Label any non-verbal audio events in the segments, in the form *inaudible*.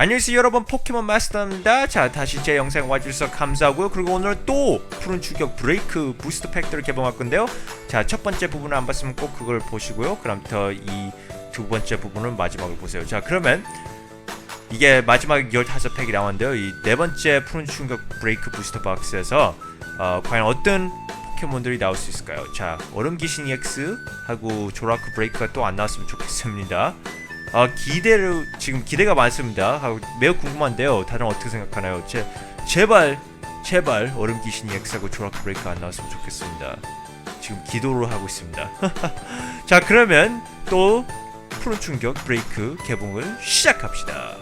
안녕하세요 여러분. 포켓몬 마스터입니다. 자 다시 제 영상 와주셔서 감사하고요. 그리고 오늘 또 푸른 추격 브레이크 부스트 팩트를 개봉할 건데요. 자 첫 번째 부분을 안 봤으면 꼭 그걸 보시고요. 그럼부터 이 두 번째 부분은 마지막을 보세요. 자 그러면 이게 마지막 15팩이 나왔는데요. 이 네 번째 푸른 충격 브레이크 부스터 박스에서 어, 과연 어떤 포켓몬들이 나올 수 있을까요? 자 얼음 귀신 EX 하고 조라크 브레이크가 또 안 나왔으면 좋겠습니다 아 기대를 지금 기대가 많습니다. 하고 매우 궁금한데요. 다들 어떻게 생각하나요? 제 제발 제발 얼음 귀신이 X하고 조라크 브레이크 안 나왔으면 좋겠습니다. 지금 기도를 하고 있습니다. *laughs* 자 그러면 또 푸른 충격 브레이크 개봉을 시작합시다.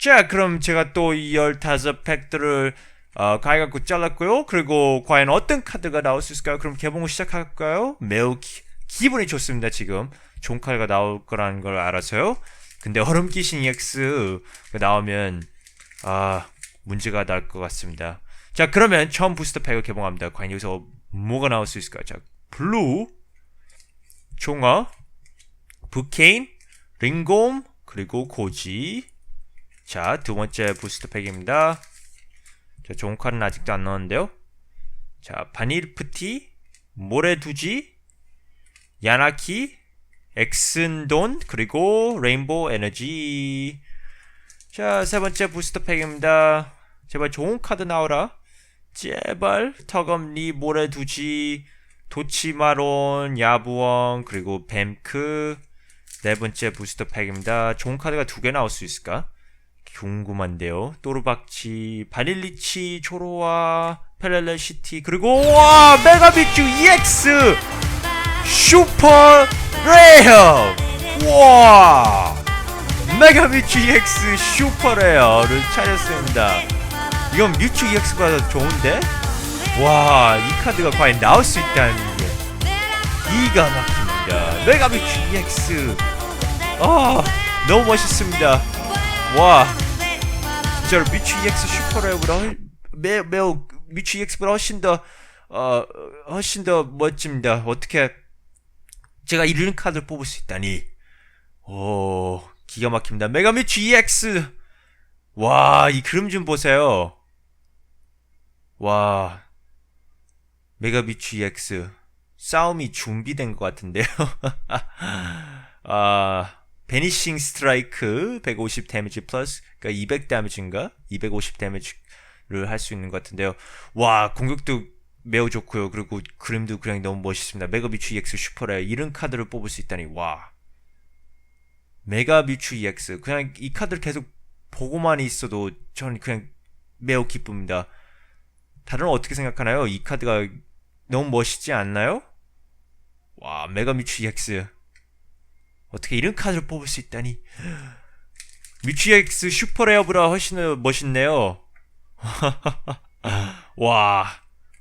자, 그럼 제가 또 이 15팩들을 어, 가위갖고 잘랐고요. 그리고 과연 어떤 카드가 나올 수 있을까요? 그럼 개봉을 시작할까요? 매우 기, 기분이 좋습니다, 지금. 카드가 나올 거라는 걸 알아서요. 근데 얼음 귀신 EX가 나오면, 아, 문제가 날 것 같습니다. 자, 그러면 처음 부스터 팩을 개봉합니다. 과연 여기서 뭐가 나올 수 있을까요? 자, 블루, 종어, 부케인, 링곰, 그리고 고지, 자, 두 번째 부스터 팩입니다. 자, 좋은 카드는 아직도 안 나왔는데요. 자, 바닐프티, 모래두지, 야나키, 엑슨돈, 그리고 레인보우 에너지. 자, 세 번째 부스터 팩입니다. 제발 좋은 카드 나오라. 제발 턱엄리, 모래두지, 도치마론, 야부엉, 그리고 뱀크. 네 번째 부스터 팩입니다. 좋은 카드가 두 개 나올 수 있을까? 궁금한데요. 또르박치, 바닐리치, 초로와, 펠렐레시티, 그리고 와 메가비추 EX 슈퍼 레어! 와 메가비추 EX 슈퍼 레어를 찾았습니다. 이건 뮤추 EX보다 더 좋은데? 와, 이 카드가 과연 나올 수 있다는 게 기가 막힙니다. 메가비추 EX 아, 너무 멋있습니다. 와 진짜로 미추 EX 슈퍼레어보다 훨- 매, 매우 미추 EX보다 훨씬 더 어, 훨씬 더 멋집니다. 어떻게 제가 이런 카드를 뽑을 수 있다니 오 기가 막힙니다. 메가 미추 EX 와이 그림 좀 보세요. 와 메가 미추 EX 싸움이 준비된 것 같은데요. *laughs* 아 베니싱 스트라이크 150 데미지 플러스 그러니까 200 데미지인가 250 데미지를 할 수 있는 것 같은데요. 와 공격도 매우 좋고요. 그리고 그림도 그냥 너무 멋있습니다. 메가비추 EX 슈퍼레어 이런 카드를 뽑을 수 있다니 와 메가비추 EX 그냥 이 카드를 계속 보고만 있어도 저는 그냥 매우 기쁩니다. 다른 어떻게 생각하나요? 이 카드가 너무 멋있지 않나요? 와 메가미추 EX 어떻게 이런 카드를 뽑을 수 있다니. 뮤치엑스 슈퍼레어보다 훨씬 더 멋있네요. *laughs* 와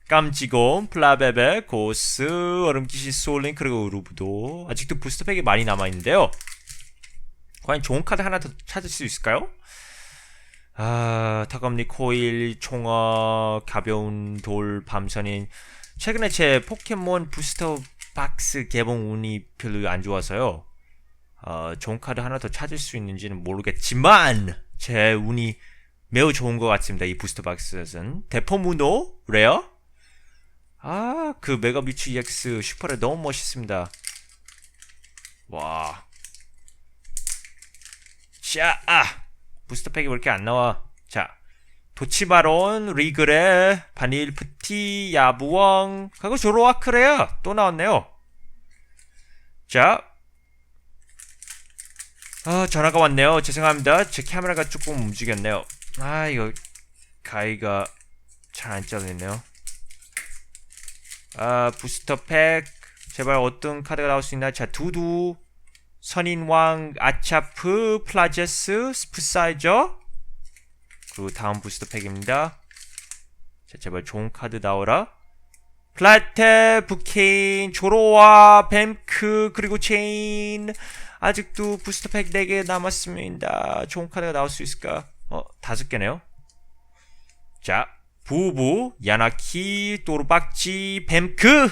깜찍곰 플라베베 고스 얼음기시 소울링 그리고 루브도. 아직도 부스터팩이 많이 남아있는데요. 과연 좋은 카드 하나 더 찾을 수 있을까요? 아 타검니 코일 총어 가벼운 돌 밤선인. 최근에 제 포켓몬 부스터 박스 개봉 운이 별로 안 좋아서요 어, 좋은 카드 하나 더 찾을 수 있는지는 모르겠지만 제 운이 매우 좋은 것 같습니다. 이 부스터 박스는 대포무노 레어 아 그 메가비추 EX 슈퍼레 너무 멋있습니다. 와. 자, 아 부스터 팩이 왜 이렇게 안 나와? 자, 도치바론, 리그레, 바닐프티, 야부엉, 그리고 조로아크레야 또 나왔네요. 자, 아 전화가 왔네요. 죄송합니다. 제 카메라가 조금 움직였네요. 아 이거 가위가 잘 안 잘리네요. 아 부스터 팩 제발 어떤 카드가 나올 수 있나? 자 두두 선인왕 아차프 플라제스 스프사이저 그리고 다음 부스터 팩입니다. 자 제발 좋은 카드 나오라. 플라테, 부케인, 조로와, 뱀크, 그리고 체인, 아직도 부스터팩 4개 남았습니다. 좋은 카드가 나올 수 있을까? 어, 다섯 개네요. 자, 부부, 야나키, 또르박지, 뱀크,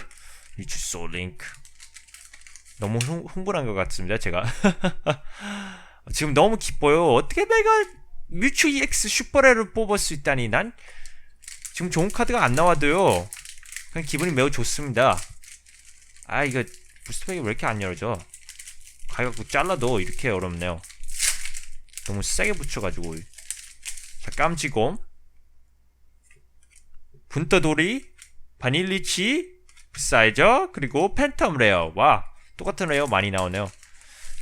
리츠 솔링크. 너무 흥, 흥분한 것 같습니다, 제가. *laughs* 지금 너무 기뻐요. 어떻게 내가 뮤추 EX 슈퍼레를 뽑을 수 있다니. 난 지금 좋은 카드가 안 나와도요. 그냥 기분이 매우 좋습니다. 아, 이거 부스터팩이 왜 이렇게 안 열어져? 가격도 잘라도 이렇게 어렵네요. 너무 세게 붙여가지고. 자, 깜지곰. 분떠돌이. 바닐리치. 사이저. 그리고 팬텀 레어. 와, 똑같은 레어 많이 나오네요.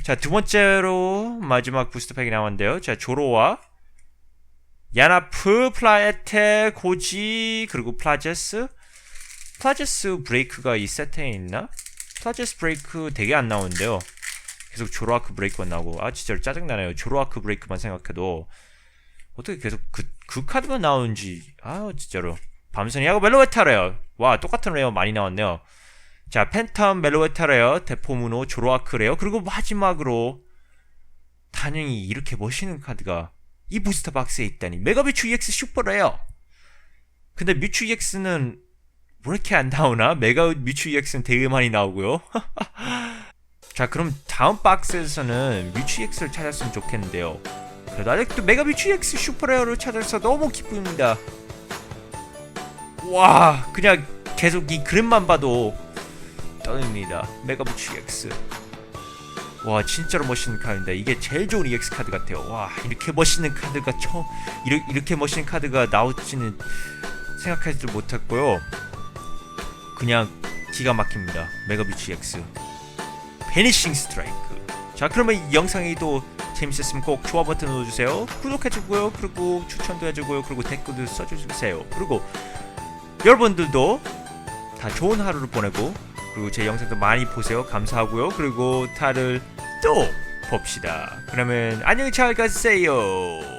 자, 두 번째로 마지막 부스터팩이 나왔는데요. 자, 조로와. 야나프, 플라에테, 고지, 그리고 플라제스. 플라제스 브레이크가 이 세트에 있나? 플라제스 브레이크 되게 안 나오는데요. 계속 조로아크 브레이크만 나오고 아 진짜 짜증나네요. 조로아크 브레이크만 생각해도 어떻게 계속 그, 그 카드만 나오는지 아 진짜로 야구 멜로웨타 레어 와 똑같은 레어 많이 나왔네요. 자 팬텀 멜로웨타 레어 데포무노 조로아크 레어 그리고 마지막으로 단연히 이렇게 멋있는 카드가 이 부스터 박스에 있다니 메가비추 EX 슈퍼 레어 근데 뮤추 EX는 왜 이렇게 안 나오나? 메가 뮤추 EX는 되게 많이 나오고요. *laughs* 자, 그럼 다음 박스에서는 EX를 찾았으면 좋겠는데요. 그래도 아직도 메가 EX 슈퍼레어를 찾아서 너무 기쁩니다. 와, 그냥 계속 이 그림만 봐도 떨립니다. 메가 EX. 와, 진짜로 멋있는 카드입니다. 이게 제일 좋은 EX 카드 같아요. 와, 이렇게 멋있는 카드가 처음 이렇게, 이렇게 멋있는 카드가 나올지는 생각하지도 못했고요. 그냥 기가 막힙니다. 메가비치 X 베니싱 스트라이크. 자, 그러면 이 영상이 또 재밌었으면 꼭 좋아 버튼 눌러주세요. 구독해주고요. 그리고 추천도 해주고요. 그리고 댓글도 써주세요. 그리고 여러분들도 다 좋은 하루를 보내고 그리고 제 영상도 많이 보세요. 감사하고요. 그리고 다들 또 봅시다. 그러면 안녕히 잘 가세요.